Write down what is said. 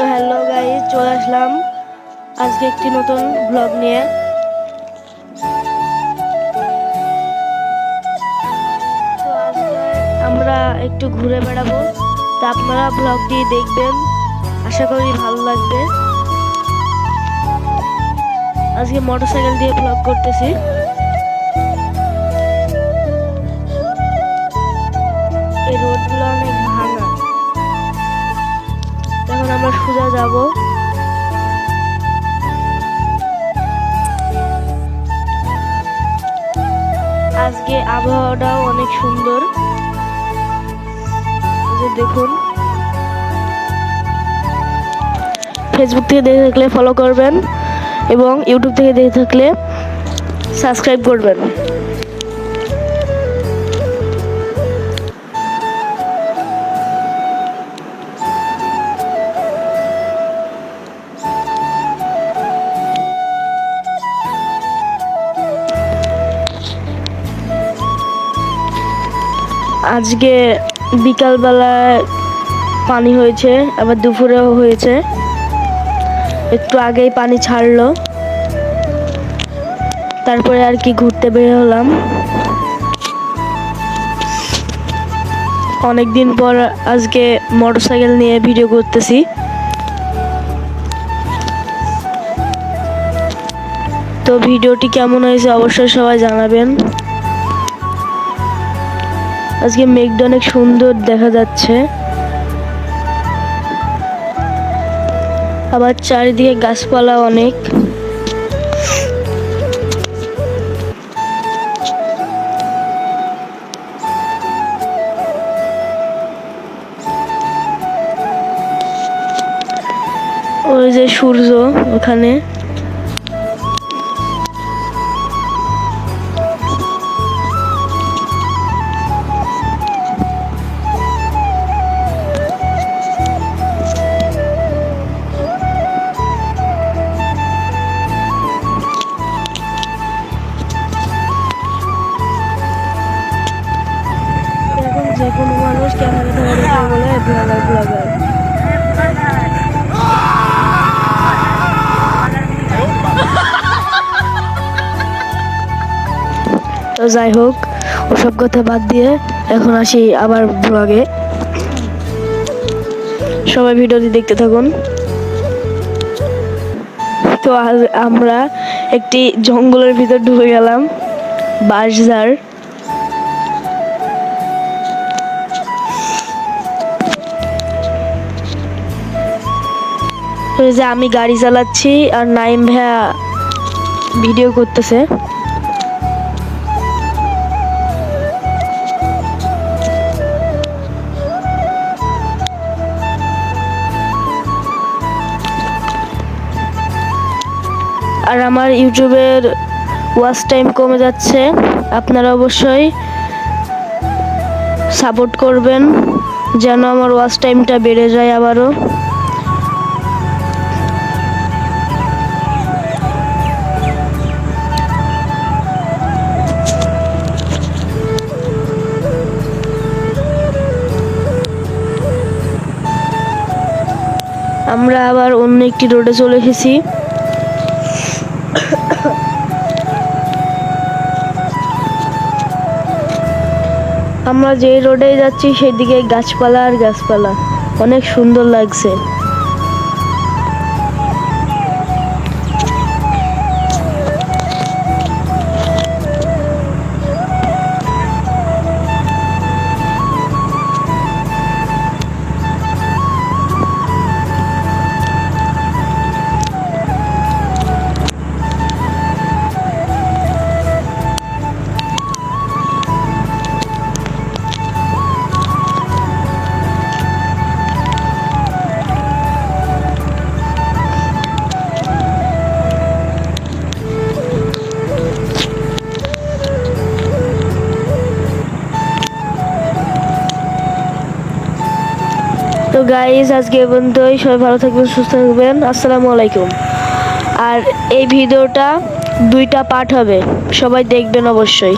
তো hello guys চলে আসলাম আজকে একটি নতুন ব্লগ নিয়ে। আমরা একটু ঘুরে বেড়াবো। তা আপনারা ব্লগটি দেখবেন, আশা করি ভালো লাগবে। আজকে মোটরসাইকেল দিয়ে ব্লগ করতেছি। এই রোডগুলো অনেক যাব। আজকে আবহাওয়াটাও অনেক সুন্দর। দেখুন। ফেসবুক থেকে দেখে থাকলে ফলো করবেন এবং ইউটিউব থেকে দেখে থাকলে সাবস্ক্রাইব করবেন। আজকে বিকালবেলায় পানি হয়েছে, আবার দুপুরেও হয়েছে। একটু আগেই পানি ছাড়লো। তারপরে আর কি ঘুরতে বের হলাম। অনেকদিন পর আজকে মোটরসাইকেল নিয়ে ভিডিও করতেছি। তো ভিডিওটি কেমন হয়েছে অবশ্যই সবাই জানাবেন। আজকে মেঘটা অনেক সুন্দর দেখা যাচ্ছে। আবার চারিদিকে গাছপালা অনেক। ওই যে সূর্য ওখানে। তো যাই হোক, ওসব কথা বাদ দিয়ে এখন আসি আবার ব্লগে সবাই ভিডিওটি দেখতে থাকুন। তো আজ আমরা একটি জঙ্গলের ভিতর ঢুকে গেলাম ওই যে আমি গাড়ি চালাচ্ছি আর নাইম ভাইয়া ভিডিও করতেছে। আর আমার ইউটিউবের ওয়াচ টাইম কমে যাচ্ছে, আপনারা অবশ্যই সাপোর্ট করবেন যেন আমার ওয়াচ টাইমটা বেড়ে যায় আবারও। আমরা আবার অন্য একটি রোডে চলে এসেছি। আমরা যে রোডে যাচ্ছি সেদিকে গাছপালা আর গাছপালা। অনেক সুন্দর লাগছে। তো গাইজ আজকে এ পর্যন্তই। সবাই ভালো থাকবেন, সুস্থ থাকবেন। আসসালামু আলাইকুম। আর এই ভিডিওটা দুইটা পার্ট হবে। সবাই দেখবেন অবশ্যই।